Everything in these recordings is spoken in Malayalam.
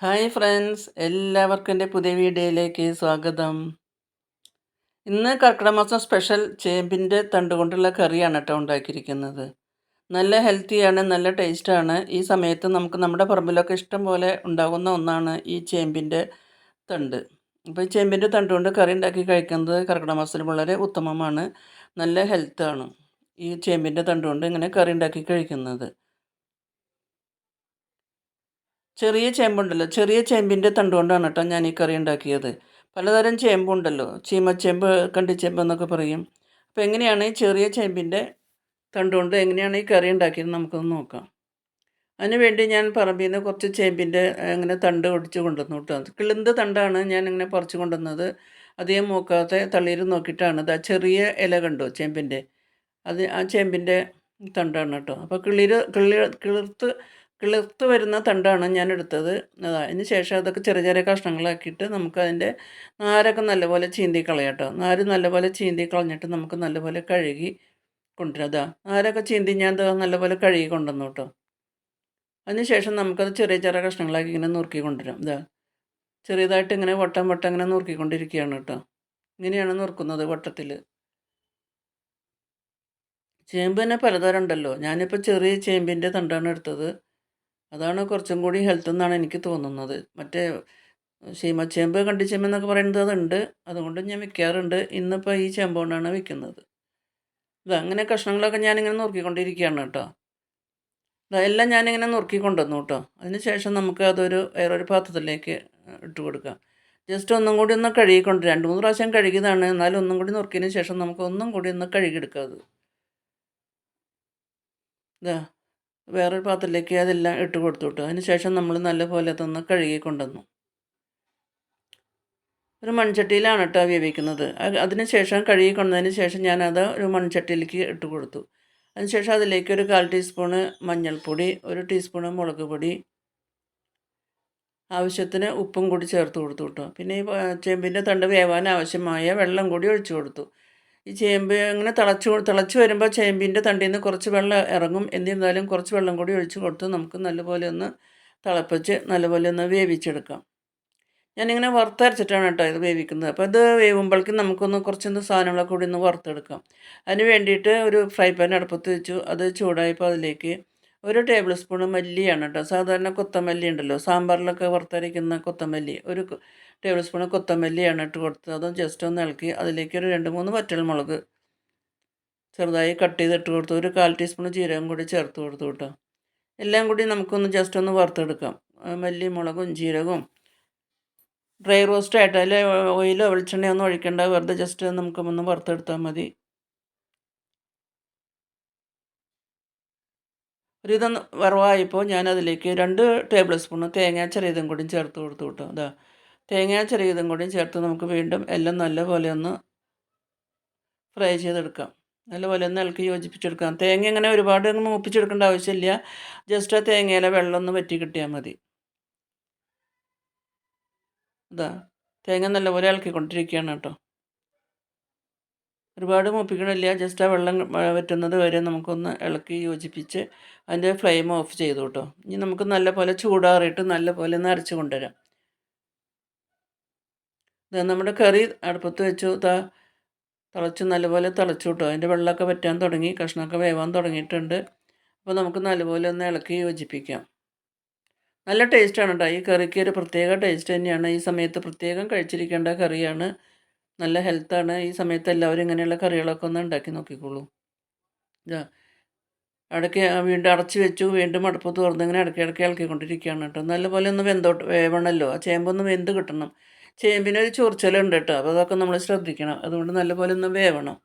ഹായ് ഫ്രണ്ട്സ് എല്ലാവർക്കും എന്റെ പുതിയ വീഡിയോയിലേക്ക് സ്വാഗതം. ഇന്ന് കർക്കിടമാസം സ്പെഷ്യൽ ചേമ്പിന്റെ തണ്ട് കൊണ്ടുള്ള കറിയാണ് കേട്ടോ ഉണ്ടാക്കിയിരിക്കുന്നത്. നല്ല ഹെൽത്തിയാണ് നല്ല ടേസ്റ്റാണ് ഈ സമയത്ത് നമുക്ക് നമ്മുടെ പറമ്പിലൊക്കെ ഇഷ്ടം പോലെ ഉണ്ടാകുന്ന ഒന്നാണ് ഈ ചേമ്പിന്റെ തണ്ട്. അപ്പോൾ ചേമ്പിന്റെ തണ്ട് കൊണ്ട് കറി ഉണ്ടാക്കി കഴിക്കുന്നത് കർക്കിടക മാസത്തിൽ വളരെ ഉത്തമമാണ് നല്ല ഹെൽത്താണ് ഈ ചേമ്പിന്റെ തണ്ട് കൊണ്ട് ഇങ്ങനെ കറി ഉണ്ടാക്കി കഴിക്കുന്നത്. ചെറിയ ചേമ്പുണ്ടല്ലോ. ചെറിയ ചേമ്പിന്റെ തണ്ട് കൊണ്ടാണ് കേട്ടോ ഞാൻ ഈ കറി ഉണ്ടാക്കിയത്. പലതരം ചേമ്പുണ്ടല്ലോ. ചീമച്ചേമ്പ് കണ്ടിച്ചേമ്പ് എന്നൊക്കെ പറയും. അപ്പോൾ എങ്ങനെയാണ് ഈ ചെറിയ ചേമ്പിന്റെ തണ്ട് കൊണ്ട് എങ്ങനെയാണ് ഈ കറി ഉണ്ടാക്കിയത് നമുക്കൊന്ന് നോക്കാം. അതിനുവേണ്ടി ഞാൻ പറമ്പിൽ നിന്ന് കുറച്ച് ചേമ്പിന്റെ ഇങ്ങനെ തണ്ട് ഒടിച്ച് കൊണ്ടുവന്നു കേട്ടോ. കിളിന്ത് തണ്ടാണ് ഞാൻ ഇങ്ങനെ പറിച്ച് കൊണ്ടുവന്നത്. അധികം നോക്കാത്ത തളിയിൽ നോക്കിയിട്ടാണ്. ഇത് ചെറിയ ഇല കണ്ടോ ചേമ്പിന്റെ അത് ആ ചേമ്പിന്റെ തണ്ടാണ് കേട്ടോ. അപ്പോൾ കിളിര് കിളി കിളിർത്ത് കിളിർത്ത് വരുന്ന തണ്ടാണ് ഞാൻ എടുത്തത് അതാ അതിന് ശേഷം അതൊക്കെ ചെറിയ ചെറിയ കഷ്ണങ്ങളാക്കിയിട്ട് നമുക്ക് അതിന്റെ നാരൊക്കെ നല്ലപോലെ ചീന്തി കളയാട്ടോ. നാര് നല്ലപോലെ ചീന്തി കളഞ്ഞിട്ട് നമുക്ക് നല്ലപോലെ കഴുകി കൊണ്ടുവരാം. അതാ നാരൊക്കെ ചീന്തി ഞാൻ അത് നല്ലപോലെ കഴുകി കൊണ്ടുവന്നു കേട്ടോ. അതിന് ശേഷം നമുക്കത് ചെറിയ ചെറിയ കഷ്ണങ്ങളാക്കി ഇങ്ങനെ നുറുക്കി കൊണ്ടുവരാം. ഇതാ ചെറിയതായിട്ട് ഇങ്ങനെ വട്ടം വട്ടം ഇങ്ങനെ നുറുക്കിക്കൊണ്ടിരിക്കുകയാണ് കേട്ടോ. ഇങ്ങനെയാണ് നുറുക്കുന്നത് വട്ടത്തിൽ ചേമ്പ് തന്നെ പലതരം ഉണ്ടല്ലോ. ഞാനിപ്പോൾ ചെറിയ ചേമ്പിന്റെ തണ്ടാണ് എടുത്തത്. അതാണ് കുറച്ചും കൂടി ഹെൽത്ത് എന്നാണ് എനിക്ക് തോന്നുന്നത്. മറ്റേ ശീമച്ചേമ്പ് കണ്ടിച്ചേമ്പ് എന്നൊക്കെ പറയുന്നത് അതുണ്ട്. അതുകൊണ്ട് ഞാൻ വിൽക്കാറുണ്ട് ഇന്നിപ്പോൾ ഈ ചേമ്പ് കൊണ്ടാണ് വിൽക്കുന്നത് അങ്ങനെ കഷ്ണങ്ങളൊക്കെ ഞാനിങ്ങനെ നുറുക്കിക്കൊണ്ടിരിക്കുകയാണ് കേട്ടോ. ഇതെല്ലാം ഞാനിങ്ങനെ നുറുക്കി കൊണ്ടുവന്നു കേട്ടോ. അതിന് ശേഷം നമുക്ക് അതൊരു വേറൊരു പാത്രത്തിലേക്ക് ഇട്ട് കൊടുക്കാം. ജസ്റ്റ് ഒന്നും കൂടി ഒന്ന് കഴുകിക്കൊണ്ട് രണ്ട് മൂന്ന് പ്രാവശ്യം കഴുകിയതാണ്. എന്നാലും ഒന്നും കൂടി നുറുക്കിയതിന് ശേഷം നമുക്ക് ഒന്നും കൂടി ഒന്ന് കഴുകിയെടുക്കാം അത്. ഇതാ വേറൊരു പാത്രത്തിലേക്ക് അതെല്ലാം ഇട്ട് കൊടുത്തു വിട്ടു അതിന് ശേഷം നമ്മൾ നല്ലപോലെ തന്നെ കഴുകി കൊണ്ടുവന്നു. ഒരു മൺചട്ടിയിലാണ് കേട്ടോ വേവിക്കുന്നത്. അതിന് ശേഷം കഴുകി കൊണ്ടതിന് ശേഷം ഞാനത് ഒരു മൺചട്ടിയിലേക്ക് ഇട്ട് കൊടുത്തു. അതിനുശേഷം അതിലേക്ക് ഒരു കാൽ ടീസ്പൂണ് മഞ്ഞൾപ്പൊടി ഒരു ടീസ്പൂണ് മുളക് പൊടി ആവശ്യത്തിന് ഉപ്പും കൂടി ചേർത്ത് കൊടുത്തു കേട്ടോ. പിന്നെ ഈ ചേമ്പിന്റെ തണ്ട് വേവാൻ ആവശ്യമായ വെള്ളം കൂടി ഒഴിച്ചു കൊടുത്തു. ഈ ചേമ്പ് ഇങ്ങനെ തിളച്ച് തിളച്ച് വരുമ്പോൾ ചേമ്പിന്റെ തണ്ടിൽ നിന്ന് കുറച്ച് വെള്ളം ഇറങ്ങും. എന്നിരുന്നാലും കുറച്ച് വെള്ളം കൂടി ഒഴിച്ച് കൊടുത്ത് നമുക്ക് നല്ലപോലെ ഒന്ന് തിളപ്പിച്ച് നല്ലപോലെ ഒന്ന് വേവിച്ചെടുക്കാം. ഞാനിങ്ങനെ വറുത്തരച്ചിട്ടാണ് കേട്ടോ ഇത് വേവിക്കുന്നത്. അപ്പോൾ ഇത് വേവുമ്പോഴേക്കും നമുക്കൊന്ന് കുറച്ചൊന്ന് സാധനങ്ങളൊക്കെ കൂടി ഒന്ന് വറുത്തെടുക്കാം. അതിന് വേണ്ടിയിട്ട് ഒരു ഫ്രൈ പാൻ അടുപ്പത്ത് വെച്ചു. അത് ചൂടായപ്പോൾ അതിലേക്ക് ഒരു ടേബിൾ സ്പൂൺ മല്ലിയാണ് കേട്ടോ സാധാരണ കൊത്തമല്ലി ഉണ്ടല്ലോ. സാമ്പാറിലൊക്കെ വറുത്തരയ്ക്കുന്ന കൊത്തമല്ലി. ഒരു ടേബിൾ സ്പൂൺ കൊത്തമല്ലിയാണ് ഇട്ട് കൊടുത്തത്. അതും ജസ്റ്റ് ഒന്ന് ഇളക്കി അതിലേക്ക് ഒരു രണ്ട് മൂന്ന് വറ്റൽമുളക് ചെറുതായി കട്ട് ചെയ്ത് ഇട്ട് കൊടുത്തു. ഒരു കാൽ ടീസ്പൂൺ ജീരകം കൂടി ചേർത്ത് കൊടുത്തു കേട്ടോ എല്ലാം കൂടി നമുക്കൊന്ന് ജസ്റ്റ് ഒന്ന് വറുത്തെടുക്കാം. മല്ലി മുളകും ജീരകവും. ഡ്രൈ റോസ്റ്റ് ആയിട്ട് അതിൽ ഓയിലോ വെളിച്ചെണ്ണയോ ഒന്നും ഒഴിക്കേണ്ട. വെറുതെ ജസ്റ്റ് നമുക്ക് ഒന്ന് വറുത്തെടുത്താൽ മതി. ഒരിതൊന്ന് വറവായപ്പോൾ ഞാൻ അതിലേക്ക് രണ്ട് ടേബിൾ സ്പൂണ് തേങ്ങ ചെറിയതും കൂടി ചേർത്ത് കൊടുത്തു കേട്ടോ. അതാ തേങ്ങ ചെറിയതും കൂടി ചേർത്ത് നമുക്ക് വീണ്ടും എല്ലാം നല്ലപോലെ ഒന്ന് ഫ്രൈ ചെയ്തെടുക്കാം. നല്ലപോലെ ഒന്ന് ഇളക്കി യോജിപ്പിച്ചെടുക്കാം. തേങ്ങ ഇങ്ങനെ ഒരുപാട് അങ്ങ് മൂപ്പിച്ചെടുക്കേണ്ട ആവശ്യമില്ല. ജസ്റ്റ് ആ തേങ്ങയിലെ വെള്ളം ഒന്ന് വറ്റി കിട്ടിയാൽ മതി. അതാ തേങ്ങ നല്ലപോലെ ഇളക്കിക്കൊണ്ടിരിക്കുകയാണ് കേട്ടോ. ഒരുപാട് മൂപ്പിക്കണില്ല. ജസ്റ്റ് ആ വെള്ളം വറ്റുന്നത് വരെ നമുക്കൊന്ന് ഇളക്കി യോജിപ്പിച്ച് അതിന്റെ ഫ്ലെയിം ഓഫ് ചെയ്തു കേട്ടോ ഇനി നമുക്ക് നല്ല പോലെ ചൂടാറിയിട്ട് നല്ലപോലെ ഒന്ന് അരച്ച് കൊണ്ടുവരാം. ഇത് നമ്മുടെ കറി അടുപ്പത്ത് വെച്ചു. താ തിളച്ച് നല്ലപോലെ തിളച്ചു കേട്ടോ അതിന്റെ വെള്ളമൊക്കെ വറ്റാൻ തുടങ്ങി. കഷ്ണമൊക്കെ വേവാൻ തുടങ്ങിയിട്ടുണ്ട്. അപ്പോൾ നമുക്ക് നല്ലപോലെ ഒന്ന് ഇളക്കി യോജിപ്പിക്കാം. നല്ല ടേസ്റ്റാണ് കേട്ടോ ഈ കറിക്ക് ഒരു പ്രത്യേക ടേസ്റ്റ് തന്നെയാണ്. ഈ സമയത്ത് പ്രത്യേകം കഴിച്ചിരിക്കേണ്ട കറിയാണ് നല്ല ഹെൽത്താണ്. ഈ സമയത്ത് എല്ലാവരും ഇങ്ങനെയുള്ള കറികളൊക്കെ ഒന്ന് ഉണ്ടാക്കി നോക്കിക്കോളൂ. ഇതാ. ഇടയ്ക്ക് വീണ്ടും അടച്ച് വെച്ചു. വീണ്ടും അടുപ്പ് തുറന്ന് ഇങ്ങനെ ഇടയ്ക്ക് ഇടയ്ക്ക് ഇളക്കിക്കൊണ്ടിരിക്കുകയാണ് കേട്ടോ. നല്ലപോലെ ഒന്ന് വെന്തോട്ട് വേവണല്ലോ ആ ചേമ്പൊന്ന് വെന്ത് കിട്ടണം. ചേമ്പിനൊരു ചൊറിച്ചലുണ്ട് കേട്ടോ. അപ്പോൾ അതൊക്കെ നമ്മൾ ശ്രദ്ധിക്കണം. അതുകൊണ്ട് നല്ലപോലെ ഒന്ന് വേവണം.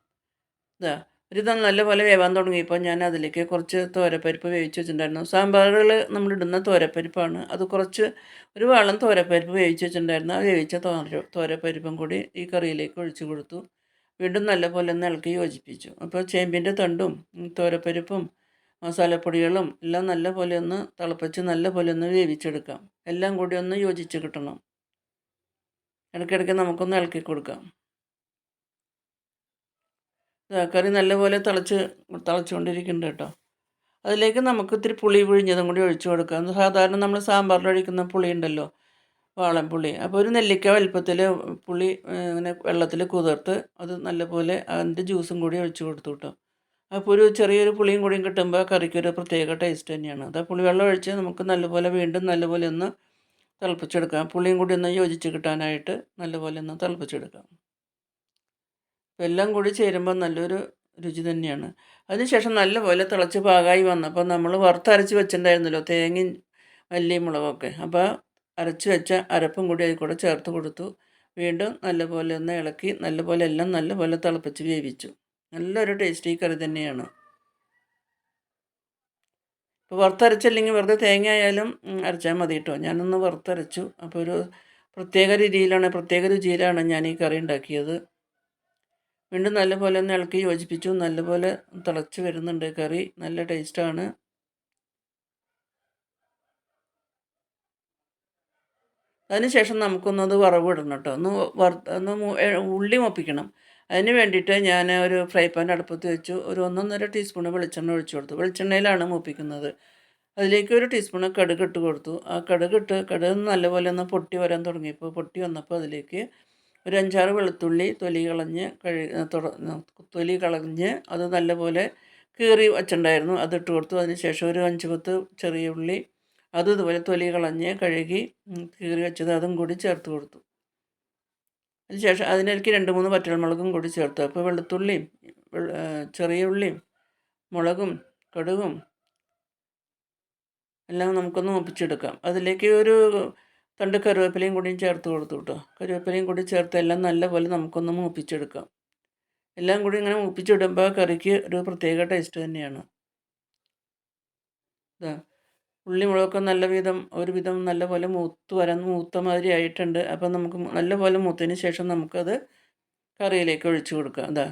ഇതാ. ഒരു നല്ലപോലെ വേവാൻ തുടങ്ങിയപ്പോൾ ഞാൻ അതിലേക്ക് കുറച്ച് തോരപ്പരിപ്പ് വേവിച്ച് വെച്ചിട്ടുണ്ടായിരുന്നു. സാമ്പാറുകൾ നമ്മളിടുന്ന തോരപ്പരിപ്പാണ്. അത് കുറച്ച് ഒരു വളം തോരപ്പരിപ്പ് വേവിച്ച് വെച്ചിട്ടുണ്ടായിരുന്നു. ആ വേവിച്ച തോര തോരപ്പരിപ്പും കൂടി ഈ കറിയിലേക്ക് ഒഴിച്ചു കൊടുത്തു. വീണ്ടും നല്ലപോലെ ഒന്ന് ഇളക്കി യോജിപ്പിച്ചു. അപ്പോൾ ചേമ്പിന്റെ തണ്ടും തോരപ്പരിപ്പും മസാലപ്പൊടികളും എല്ലാം നല്ലപോലെ ഒന്ന് തിളപ്പിച്ച് നല്ലപോലെ ഒന്ന് വേവിച്ചെടുക്കാം. എല്ലാം കൂടി ഒന്ന് യോജിച്ച് കിട്ടണം. ഇടയ്ക്കിടയ്ക്ക് നമുക്കൊന്ന് ഇളക്കി കൊടുക്കാം. കറി നല്ലപോലെ തിളച്ച് തിളച്ചുകൊണ്ടിരിക്കുന്നുണ്ട് കേട്ടോ. അതിലേക്ക് നമുക്ക് ഇത്തിരി പുളി പിഴിഞ്ഞതും കൂടി ഒഴിച്ചു കൊടുക്കാം. സാധാരണ നമ്മൾ സാമ്പാറിൽ ഒഴിക്കുന്ന പുളി ഉണ്ടല്ലോ വാളൻപുളി അപ്പോൾ ഒരു നെല്ലിക്ക വലുപ്പത്തിൽ പുളി ഇങ്ങനെ വെള്ളത്തിൽ കുതിർത്ത് അത് നല്ലപോലെ അതിന്റെ ജ്യൂസും കൂടി ഒഴിച്ചു കൊടുത്തു കേട്ടോ. അപ്പോൾ ഒരു ചെറിയൊരു പുളിയും കൂടിയും കിട്ടുമ്പോൾ കറിക്കൊരു പ്രത്യേക ടേസ്റ്റ് തന്നെയാണ്. അത് പുളി പുളിവെള്ളം ഒഴിച്ച് നമുക്ക് നല്ലപോലെ വീണ്ടും നല്ലപോലെ ഒന്ന് തിളപ്പിച്ചെടുക്കാം. പുളിയും കൂടി ഒന്ന് യോജിച്ച് കിട്ടാനായിട്ട് നല്ലപോലെ ഒന്ന് തിളപ്പിച്ചെടുക്കാം. അപ്പോൾ എല്ലാം കൂടി ചേരുമ്പോൾ നല്ലൊരു രുചി തന്നെയാണ്. അതിനുശേഷം നല്ലപോലെ തിളച്ച് പാകമായി വന്നപ്പോൾ നമ്മൾ വറുത്തരച്ച് വെച്ചിട്ടുണ്ടായിരുന്നല്ലോ തേങ്ങയും മല്ലിയും മുളകൊക്കെ. അപ്പോൾ അരച്ച് വെച്ച അരപ്പും കൂടി അതിൽ കൂടെ ചേർത്ത് കൊടുത്തു. വീണ്ടും നല്ലപോലെ ഒന്ന് ഇളക്കി നല്ലപോലെ എല്ലാം നല്ലപോലെ തിളപ്പിച്ച് വേവിച്ചു. നല്ലൊരു ടേസ്റ്റി കറി തന്നെയാണ്. ഇപ്പോൾ വറുത്തരച്ചില്ലെങ്കിൽ വെറുതെ തേങ്ങ ആയാലും അരച്ചാൽ മതി കേട്ടോ. ഞാനൊന്ന് വറുത്തരച്ചു. അപ്പോൾ ഒരു പ്രത്യേക രീതിയിലാണ് പ്രത്യേക രുചിയിലാണ് ഞാൻ ഈ കറി ഉണ്ടാക്കിയത്. വീണ്ടും നല്ലപോലെ ഒന്ന് ഇളക്കി യോജിപ്പിച്ചു. നല്ലപോലെ തിളച്ച് വരുന്നുണ്ട് കറി. നല്ല ടേസ്റ്റാണ് അതിനുശേഷം നമുക്കൊന്നത് വറവ് ഇടണം കേട്ടോ. ഒന്ന് വറുത്ത് ഒന്ന് ഉള്ളി മുപ്പിക്കണം. അതിന് വേണ്ടിയിട്ട് ഞാൻ ഒരു ഫ്രൈ പാൻ അടുപ്പത്ത് വെച്ചു. ഒരു ഒന്നൊന്നര ടീസ്പൂൺ വെളിച്ചെണ്ണ ഒഴിച്ചു കൊടുത്തു. വെളിച്ചെണ്ണയിലാണ് മൂപ്പിക്കുന്നത്. അതിലേക്ക് ഒരു ടീസ്പൂൺ കടുക് ഇട്ട് കൊടുത്തു. ആ കടുക് ഇട്ട് കടുക് നല്ലപോലെ ഒന്ന് പൊട്ടി വരാൻ തുടങ്ങിയപ്പോൾ പൊട്ടി വന്നപ്പോൾ അതിലേക്ക് ഒരു അഞ്ചാറ് വെളുത്തുള്ളി തൊലി കളഞ്ഞ് കഴി തൊലി കളഞ്ഞ് അത് നല്ലപോലെ കീറി വച്ചിട്ടുണ്ടായിരുന്നു. അതിട്ട് കൊടുത്തു. അതിന് ശേഷം ഒരു അഞ്ച് പത്ത് ചെറിയ ഉള്ളി അതും ഇതുപോലെ തൊലി കളഞ്ഞ് കഴുകി കീറി വെച്ചത് അതും കൂടി ചേർത്ത് കൊടുത്തു. അതിനുശേഷം അതിനിടയ്ക്ക് രണ്ട് മൂന്ന് പറ്റൽമുളകും കൂടി ചേർത്തു. അപ്പോൾ വെളുത്തുള്ളിയും ചെറിയ ഉള്ളിയും മുളകും കടുകും എല്ലാം നമുക്കൊന്ന് ഒപ്പിച്ചെടുക്കാം അതിലേക്ക് ഒരു തണ്ട് കറിവേപ്പിലയും കൂടിയും ചേർത്ത് കൊടുത്തു കേട്ടോ കറിവേപ്പിലയും കൂടി ചേർത്ത് എല്ലാം നല്ലപോലെ നമുക്കൊന്ന് മൂപ്പിച്ചെടുക്കാം. എല്ലാം കൂടി ഇങ്ങനെ മൂപ്പിച്ചിടുമ്പോൾ കറിക്ക് ഒരു പ്രത്യേക ടേസ്റ്റ് തന്നെയാണ്. ഇതാ ഉള്ളി മുളകൊക്കെ നല്ല വിധം ഒരു വിധം നല്ലപോലെ മൂത്ത് വരാൻ മൂത്ത മാതിരി ആയിട്ടുണ്ട്. അപ്പം നമുക്ക് നല്ലപോലെ മൂത്തതിന് ശേഷം നമുക്കത് കറിയിലേക്ക് ഒഴിച്ചു കൊടുക്കാം. അതാ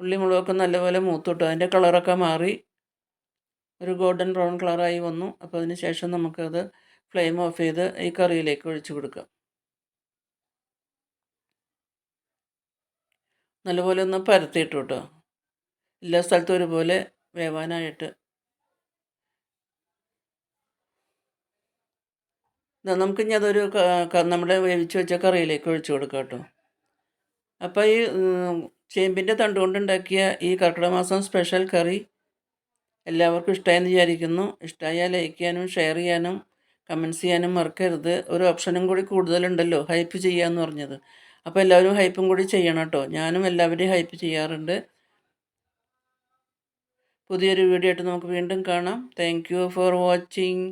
ഉള്ളി മുളകൊക്കെ നല്ലപോലെ മൂത്തിട്ടു. അതിന്റെ കളറൊക്കെ മാറി. ഒരു ഗോൾഡൻ ബ്രൗൺ കളറായി വന്നു. അപ്പോൾ അതിന് ശേഷം നമുക്കത് ഫ്ലെയിം ഓഫ് ചെയ്ത് ഈ കറിയിലേക്ക് ഒഴിച്ചു കൊടുക്കാം നല്ലപോലെ ഒന്ന് പരത്തിയിട്ടു കേട്ടോ എല്ലാ സ്ഥലത്തും ഒരുപോലെ വേവാനായിട്ട്. ദാ നമുക്കിനി അതൊരു നമ്മുടെ വേവിച്ച് വെച്ച കറിയിലേക്ക് ഒഴിച്ചു കൊടുക്കാം കേട്ടോ. അപ്പോൾ ഈ ചേമ്പിന്റെ തണ്ട് കൊണ്ടുണ്ടാക്കിയ ഈ കർക്കിടക മാസം സ്പെഷ്യൽ കറി എല്ലാവർക്കും ഇഷ്ടമായെന്ന് വിചാരിക്കുന്നു. ഇഷ്ടമായാൽ ലൈക്ക് ചെയ്യാനും ഷെയർ ചെയ്യാനും കമൻസ് ചെയ്യാനും മറക്കരുത്. ഒരു ഓപ്ഷനും കൂടി കൂടുതലുണ്ടല്ലോ ഹൈപ്പ് ചെയ്യാന്ന് പറഞ്ഞത്. അപ്പോൾ എല്ലാവരും ഹൈപ്പും കൂടി ചെയ്യണം കേട്ടോ. ഞാനും എല്ലാവരെയും ഹൈപ്പ് ചെയ്യാറുണ്ട്. പുതിയൊരു വീഡിയോ ആയിട്ട് നമുക്ക് വീണ്ടും കാണാം. Thank you for watching